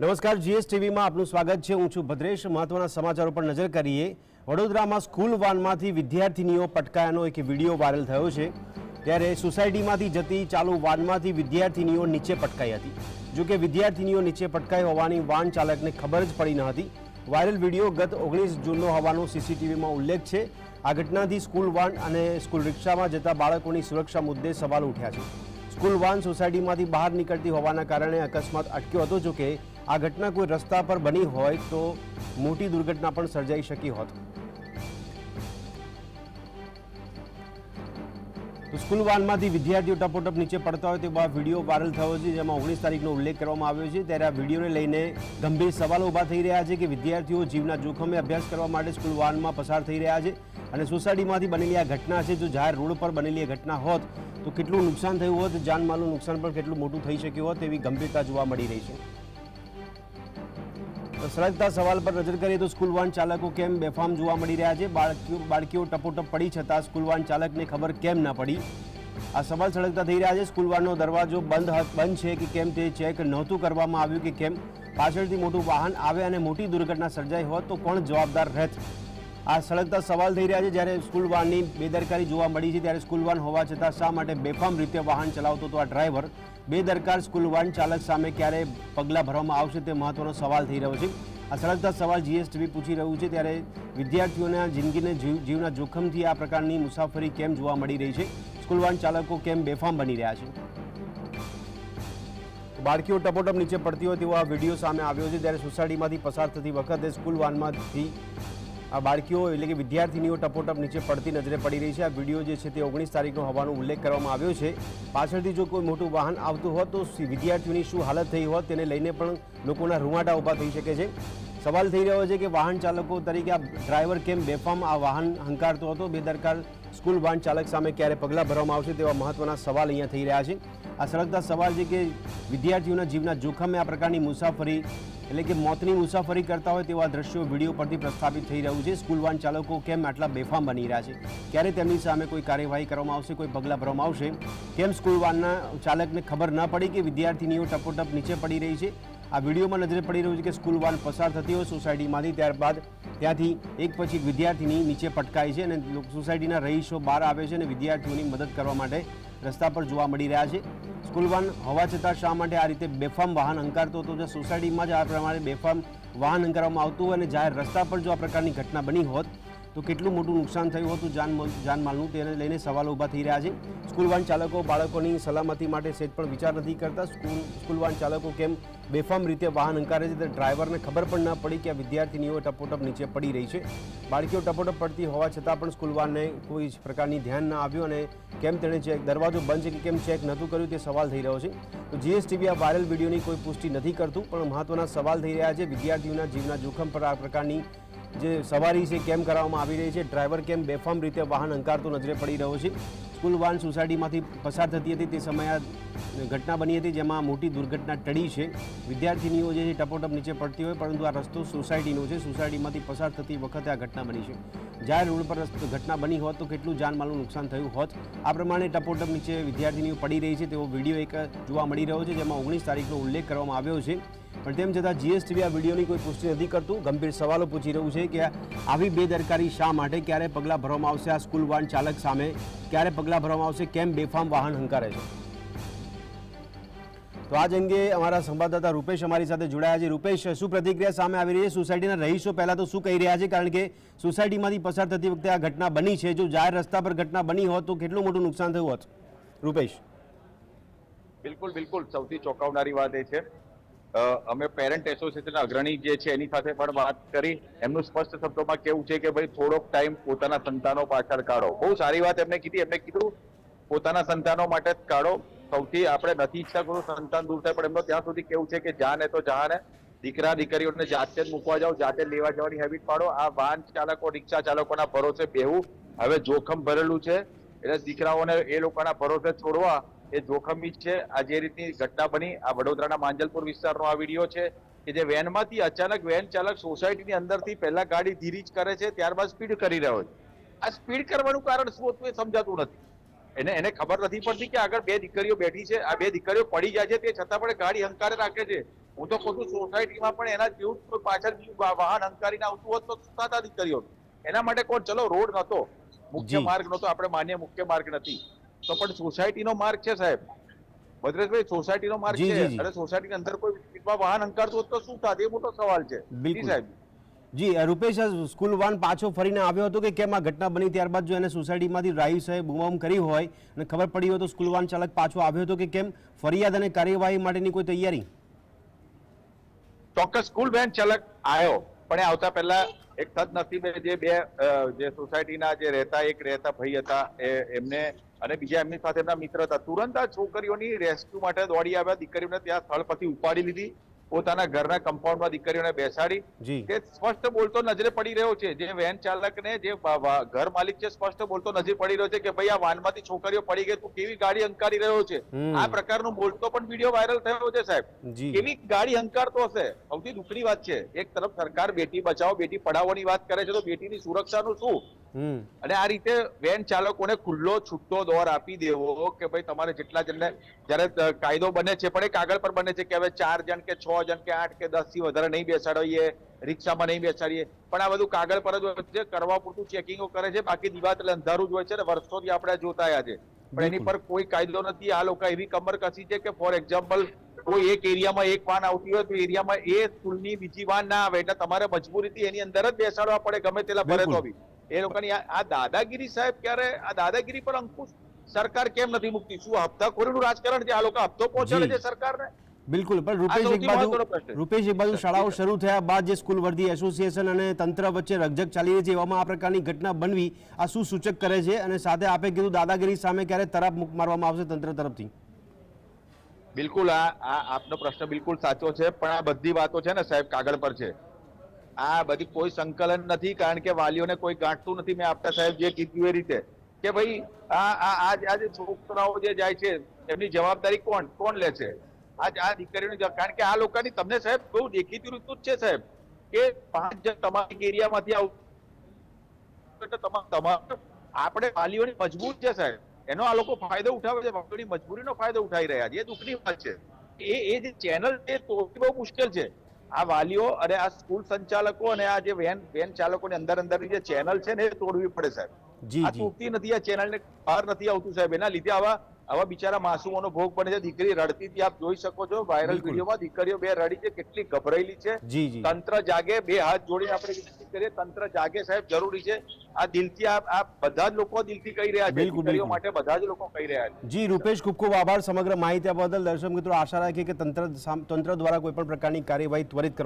નમસ્કાર જીએસ ટીવીમાં આપનું સ્વાગત છે. હું છું ભદ્રેશ. મહત્વના સમાચારો પર નજર કરીએ. વડોદરામાં સ્કૂલ વાનમાંથી વિદ્યાર્થીનીઓ પટકાયાનો એક વીડિયો વાયરલ થયો છે, ત્યારે સોસાયટીમાંથી જતી ચાલુ વાનમાંથી વિદ્યાર્થીનીઓ નીચે પટકાઈ હતી. જો કે વિદ્યાર્થીનીઓ નીચે પટકાઈ હોવાની વાન ચાલકને ખબર જ પડી ન હતી. વાયરલ વીડિયો ગત ઓગણીસ જૂનનો હોવાનો સીસીટીવીમાં ઉલ્લેખ છે. આ ઘટનાથી સ્કૂલ વાન અને સ્કૂલ રિક્ષામાં જતા બાળકોની સુરક્ષા મુદ્દે સવાલ ઉઠ્યા છે. સ્કૂલ વાન સોસાયટીમાંથી બહાર નીકળતી હોવાના કારણે અકસ્માત અટક્યો હતો. જો કે આ ઘટના કોઈ રસ્તા પર બની હોય તો મોટી દુર્ઘટના પણ સર્જાઈ શકી હોત. તો સ્કૂલ વાનમાંથી વિદ્યાર્થીઓ ટપોટપ નીચે પડતા હોય તેવો આ વીડિયો વાયરલ થયો છે, જેમાં ઓગણીસ તારીખનો ઉલ્લેખ કરવામાં આવ્યો છે. ત્યારે આ વિડીયોને લઈને ગંભીર સવાલો ઊભા થઈ રહ્યા છે કે વિદ્યાર્થીઓ જીવના જોખમે અભ્યાસ કરવા માટે સ્કૂલ વાનમાં પસાર થઈ રહ્યા છે અને સોસાયટીમાંથી બનેલી આ ઘટના છે. જો જાહેર રોડ પર બનેલી ઘટના હોત, તો કેટલું નુકસાન થયું હોત? જાનમાલનું નુકસાન પણ કેટલું મોટું થઈ શક્યું હોત, તેવી ગંભીરતા જોવા મળી રહી છે. સળગતા સવાલ પર નજર કરીએ તો સ્કૂલ વાન ચાલકો કેમ બેફામ જોવા મળી રહ્યા છે? બાળકીઓ બાળકીઓ ટપોટપ પડી છતાં સ્કૂલ વાન ચાલકને ખબર કેમ ના પડી? આ સવાલ સળગતા થઈ રહ્યા છે. સ્કૂલ વાનનો દરવાજો બંધ બંધ છે કે કેમ તે ચેક નહોતું કરવામાં આવ્યું કે કેમ? પાછળથી મોટું વાહન આવે અને મોટી દુર્ઘટના સર્જાઈ હોત તો કોણ જવાબદાર રહેત? આ સળગતા સવાલ થઈ રહ્યા છે. જ્યારે સ્કૂલ વાનની બેદરકારી જોવા મળી છે, ત્યારે સ્કૂલ વાન હોવા છતાં શા માટે બેફામ રીતે વાહન ચલાવતો હતો આ ડ્રાઈવર? બેદરકાર સ્કૂલ વાન ચાલક સામે ક્યારે પગલાં ભરવામાં આવશે તે મહત્વનો સવાલ થઈ રહ્યો છે. આ સળગતા સવાલ જીએસટીવી પૂછી રહ્યું છે, ત્યારે વિદ્યાર્થીઓના જિંદગીને જીવ, જીવના જોખમથી આ પ્રકારની મુસાફરી કેમ જોવા મળી રહી છે? સ્કૂલ વાન ચાલકો કેમ બેફામ બની રહ્યા છે? બાળકીઓ ટપોટપ નીચે પડતી હોય તેવો આ વીડિયો સામે આવ્યો છે. ત્યારે સોસાયટીમાંથી પસાર થતી વખતે સ્કૂલ વાનમાંથી આ બાળકીઓ એટલે કે વિદ્યાર્થીનીઓ ટપોટપ નીચે પડતી નજરે પડી રહી છે. આ વીડિયો જે છે તે ઓગણીસ તારીખનો હોવાનો ઉલ્લેખ કરવામાં આવ્યો છે. પાછળથી જો કોઈ મોટું વાહન આવતું હોત તો વિદ્યાર્થીઓની શું હાલત થઈ હોત તેને લઈને પણ લોકોના રૂવાટા ઊભા થઈ શકે છે. સવાલ થઈ રહ્યો છે કે વાહન ચાલકો તરીકે આ ડ્રાઈવર કેમ બેફામ આ વાહન હંકારતો હતો? બેદરકાર સ્કૂલ વાહન ચાલક સામે ક્યારે પગલાં ભરવામાં આવશે તેવા મહત્વના સવાલ અહીંયા થઈ રહ્યા છે. આ સળગતા સવાલ છે કે વિદ્યાર્થીઓના જીવના જોખમે આ પ્રકારની મુસાફરી, એટલે કે મોતની મુસાફરી કરતા હોય તેવા દ્રશ્યો વીડિયો પરથી પ્રસ્થાપિત થઈ રહ્યું છે. સ્કૂલ વાન ચાલકો કેમ આટલા બેફામ બની રહ્યા છે? ક્યારે તેમની સામે કોઈ કાર્યવાહી કરવામાં આવશે, કોઈ પગલાં ભરવામાં આવશે? કેમ સ્કૂલ વાનના ચાલકને ખબર ન પડી કે વિદ્યાર્થીનીઓ ટપોટપ નીચે પડી રહી છે? આ વિડીયોમાં નજરે પડી રહ્યું છે કે સ્કૂલ વાન પસાર થતી હોય સોસાયટીમાંથી, ત્યારબાદ ત્યાંથી એક પછી વિદ્યાર્થીની નીચે પટકાય છે અને સોસાયટીના રહીશો બહાર આવે છે અને વિદ્યાર્થીઓની મદદ કરવા માટે રસ્તા પર જોવા મળી રહ્યા છે. સ્કૂલ વાન હોવા છતાં શા માટે આ રીતે બેફામ વાહન હંકારતો હતો? જે સોસાયટીમાં જ આ પ્રમાણે બેફામ વાહન હંકારવામાં આવતું હોય અને જાહેર રસ્તા પર જો આ પ્રકારની ઘટના બની હોત તો કેટલું મોટું નુકસાન થયું હતું જાનમાલ જાનમાલનું તેને લઈને સવાલો ઊભા થઈ રહ્યા છે. સ્કૂલ વાન ચાલકો બાળકોની સલામતી માટે સેજ પણ વિચાર નથી કરતા. સ્કૂલ સ્કૂલ વાન ચાલકો કેમ બેફામ રીતે વાહન હંકારે છે તે ડ્રાઈવરને ખબર પણ ન પડી કે આ વિદ્યાર્થીનીઓ ટપોટપ નીચે પડી રહી છે. બાળકીઓ ટપોટપ પડતી હોવા છતાં પણ સ્કૂલ વાનને કોઈ જ પ્રકારની ધ્યાન ન આવ્યું અને કેમ તેણે ચેક, દરવાજો બંધ છે કે કેમ ચેક નહોતું કર્યું તે સવાલ થઈ રહ્યો છે. તો જીએસટીવી આ વાયરલ વિડીયોની કોઈ પુષ્ટિ નથી કરતું, પણ મહત્વના સવાલ થઈ રહ્યા છે. વિદ્યાર્થીઓના જીવના જોખમ પર આ પ્રકારની જે સવારી છે, કેમ કરવામાં આવી રહી છે? ડ્રાઈવર કેમ બેફામ રીતે વાહન અંકારતો નજરે પડી રહ્યો છે? સ્કૂલ વાન સોસાયટીમાંથી પસાર થતી હતી તે સમયે ઘટના બની હતી જેમાં મોટી દુર્ઘટના ટળી છે. વિદ્યાર્થીનીઓ જે ટપોટપ નીચે પડતી હોય, પરંતુ આ રસ્તો સોસાયટીનો છે. સોસાયટીમાંથી પસાર થતી વખતે આ ઘટના બની છે. જાહેર રોડ પર ઘટના બની હોત તો કેટલું જાનમાલનું નુકસાન થયું હોત? આ પ્રમાણે ટપોટપ નીચે વિદ્યાર્થીનીઓ પડી રહી છે. તેવો વીડિયો એક જોવા મળી રહ્યો છે, જેમાં ઓગણીસ તારીખનો ઉલ્લેખ કરવામાં આવ્યો છે. પણ તેમ છતાં જીએસટીવી આ વિડીયોની કોઈ પુષ્ટિ નથી કરતું. ગંભીર સવાલો પૂછી રહ્યું છે કે આવી બેદરકારી શા માટે, ક્યારે પગલાં ભરવામાં આવશે આ સ્કૂલ વાહન ચાલક સામે, ક્યારે પગલાં ભરવામાં આવશે, કેમ બેફામ વાહન હંકારે છે? તો આજ અંગે અમારા સંવાદદાતા રૂપેશ અમારી સાથે જોડાયા છે. રૂપેશ, શું પ્રતિક્રિયા સામે આવી રહી છે? સોસાયટીના રહીશો પહેલાં તો શું કહી રહ્યા છે? કારણ કે સોસાયટીમાંથી પસાર થતી વખતે આ ઘટના બની છે. જો જાહેર રસ્તા પર ઘટના બની હોત તો કેટલું મોટું નુકસાન થયું હોત? રૂપેશ. બિલકુલ બિલકુલ. સૌથી ચોંકાવનારી વાત એ છે અમે પેરેન્ટ એસોસિએશનના અગ્રણી જે છે, એની સાથે પણ વાત કરી. એમનું સ્પષ્ટ શબ્દોમાં કેવું છે કે ભાઈ, થોડોક ટાઈમ પોતાના સંતાનો પાછળ કાઢો. બહુ સારી વાત એમને કીધી. એમને કીધું, પોતાના સંતાનો માટે જ કાઢો. સૌથી આપણે નથી ઈચ્છતા કોઈ સંતાન દૂર થાય, પણ એમનો ત્યાં સુધી કેવું છે કે જાન તો જહાન હે દીકરા, દીકરીઓને જાતે જ મૂકવા જાઓ, જાતે લેવા જવાની હેબિટ પાડો. આ વાહન ચાલકો, રિક્ષા ચાલકોના ભરોસે બેહવું હવે જોખમ ભરેલું છે. એટલે દીકરાઓને એ લોકોના ભરોસે છોડવા એ જોખમી છે. આ જે રીતની ઘટના બની આ વડોદરાના માંજલપુર વિસ્તારનો આ વીડિયો છે કે જે વેનમાંથી અચાનક વેન ચાલક સોસાયટીની અંદરથી પહેલા ગાડી ધીરી જ કરે છે ત્યારબાદ સ્પીડ કરી રહ્યો છે. આ સ્પીડ કરવાનું કારણ શું હતું એ સમજાતું નથી. એને એને ખબર નથી પડતી કે આગળ બે દીકરીઓ બેઠી છે આ બે દીકરીઓ પડી જાય છે તે છતાં પણ ગાડી હંકારે રાખે છે. હું તો કહું સોસાયટીમાં પણ એના જેવું કોઈ પાછળ બીજું વાહન હંકારીને આવતું હોત તો શું દીકરીઓ. એના માટે કોણ ચલો રોડ નહોતો. મુખ્ય માર્ગ નતો આપણે માન્ય મુખ્ય માર્ગ નથી. તો પણ સોસાયટીનો માર્ગ છે સાહેબ. ભદ્રેશભાઈ સોસાયટીનો માર્ગ છે. અને સોસાયટીની અંદર કોઈ સ્પીડમાં વાહન અંકારતું હોત તો શું થાત એ મોટો સવાલ છે. બિલકુલ. સાહેબ. જી રૂપેશ સ્કૂલ વાન પાછો ફરીને આવ્યો હતો કે કેમ આ ઘટના બની? ત્યારબાદ જો એને સોસાયટીમાંથી ડ્રાઈવ સાહેબ બૂમાબૂમ કરી હોય અને ખબર પડી હોય તો સ્કૂલ વાન ચાલક પાછો આવ્યો હતો કે કેમ? ફરિયાદ અને કાર્યવાહી માટેની કોઈ તૈયારી? ચોક્કસ સ્કૂલ વેન ચાલક આવ્યો પણ એ આવતા પહેલા એક સદનસીબે જે બે જે સોસાયટીના જે રહેતા એક રહેતા ભાઈ હતા એ એમને અને બીજા એમની સાથે એમના મિત્ર હતા. તુરંત આ છોકરીઓની રેસ્ક્યુ માટે દોડી આવ્યા. દીકરીઓને ત્યાં સ્થળ પરથી ઉપાડી લીધી. પોતાના ઘરના કમ્પાઉન્ડમાં દીકરીઓને બેસાડી. તે સ્પષ્ટ બોલતો નજરે પડી રહ્યો છે. જે વેન ચાલકને જે ઘર માલિક છે સ્પષ્ટ બોલતો નજરે પડી રહ્યો છે કે ભાઈ આ વાનમાંથી છોકરીઓ પડી ગઈ. તું કેવી ગાડી હંકારી રહ્યો છે. આ પ્રકારનો બોલતો પણ વીડિયો વાયરલ થયો છે સાહેબ. કેવી ગાડી હંકારતો હશે? સૌથી દુઃખની વાત છે. એક તરફ સરકાર બેટી બચાવો બેટી પઢાવોની વાત કરે છે તો બેટીની સુરક્ષાનું શું? અને આ રીતે વેન ચાલકોને ખુલ્લો છૂટો દોર આપી દેવો કે ભાઈ તમારે જેટલા જણને જ્યારે કાયદો બને છે પણ એ કાગળ પર બને છે કે હવે ચાર જણ કે છ જણ કે આઠ કે દસથી વધારે નહીં બેસાડીએ રિક્ષામાં નહીં બેસાડીએ પણ આ બધું કાગળ પર જ હોય છે કરવા પૂરતું ચેકિંગો કરે છે બાકી દિવાલ અંધારું જ હોય છે ને વર્ષોથી આપણે જોતા આવ્યા છે. પણ એની પર કોઈ કાયદો નથી આ લોકો એવી કમર કસી છે કે ફોર એક્ઝામ્પલ કોઈ એક એરિયામાં એક વાન આવતી હોય તો એરિયામાં એ સ્કૂલની બીજી વાન ના આવે એટલે તમારે મજબૂરીથી એની અંદર જ બેસાડવા પડે ગમે તેલા ભરે તો બી. એ લોકોની આ દાદાગીરી સાહેબ ક્યારે આ દાદાગીરી પર અંકુશ? સરકાર કેમ નથી મૂકતી? શું હપ્તાખોરીનું રાજકારણ છે? આ લોકો હપ્તો પહોંચાડે છે સરકારને? બિલકુલ પણ રૂપેશ એક બાજુ રૂપેશ એક બાજુ શાળાઓ શરૂ થયા બાદ જે સ્કૂલ વર્ધી એસોસિએશન અને તંત્ર વચ્ચે રકઝક ચાલી રહી છે એવામાં આ પ્રકારની ઘટના બનવી આ શું સૂચક કરે છે અને સાથે આપે કીધું દાદાગીરી સામે ક્યારે તરફ મુક મારવામાં આવશે તંત્ર તરફથી. બિલકુલ આ આપનો પ્રશ્ન બિલકુલ સાચો છે પણ આ બધી વાતો છે ને સાહેબ કાગળ પર છે. આ બધી કોઈ સંકલન નથી, કારણ કે વાલીઓને કોઈ ગાંઠતું નથી. મેં આપતા સાહેબ જે કીધું એ રીતે કે ભાઈ, આ આ આ જે- છોકરાઓ જે જાય છે, એમની જવાબદારી કોણ? કોણ લે છે? આ આ દીકરીઓની કારણ કે આ લોકોની તમને સાહેબ બહુ દેખીતી રીતું જ છે સાહેબ, કે પાંચ જણ તમારી એરિયામાંથી આવું આપણે વાલીઓની મજબૂર છે સાહેબ. એનો આ લોકો ફાયદો ઉઠાવે છે, વાલીઓની મજબૂરીનો ફાયદો ઉઠાવી રહ્યા છે. એ દુઃખની વાત છે. એ એ જે ચેનલ છે તો બહુ મુશ્કેલ છે. આ વાલીઓ અને આ સ્કૂલ સંચાલકો અને આ જે વેન વેન ચાલકોની અંદર અંદરની જે ચેનલ છે ને એ તોડવી પડે સાહેબ. આ તૂટતી નથી આ ચેનલ ને બહાર નથી આવતું સાહેબ. એના લીધે આવા આવા બિચારા માસુમોનો ભોગ બને છે. દીકરી રડતી હતી આપ જોઈ શકો છો. વાયરલ વિડીયોમાં દીકરીઓ બે રડી છે કેટલી ગભરાયેલી છે. તંત્ર જાગે બે હાથ જોડીને આપણે વિનંતી કરીએ તંત્ર જાગે સાહેબ જરૂરી છે. આ દિલથી આ બધા જ લોકો દિલથી કહી રહ્યા છે. દીકરીઓ માટે બધા જ લોકો કહી રહ્યા છે. જી રૂપેશ ખૂબ ખૂબ આભાર. સમગ્ર માહિતી બદલ દર્શક મિત્રો આશા રાખીએ કે તંત્ર તંત્ર દ્વારા કોઈ પણ પ્રકારની કાર્યવાહી ત્વરિત કરવા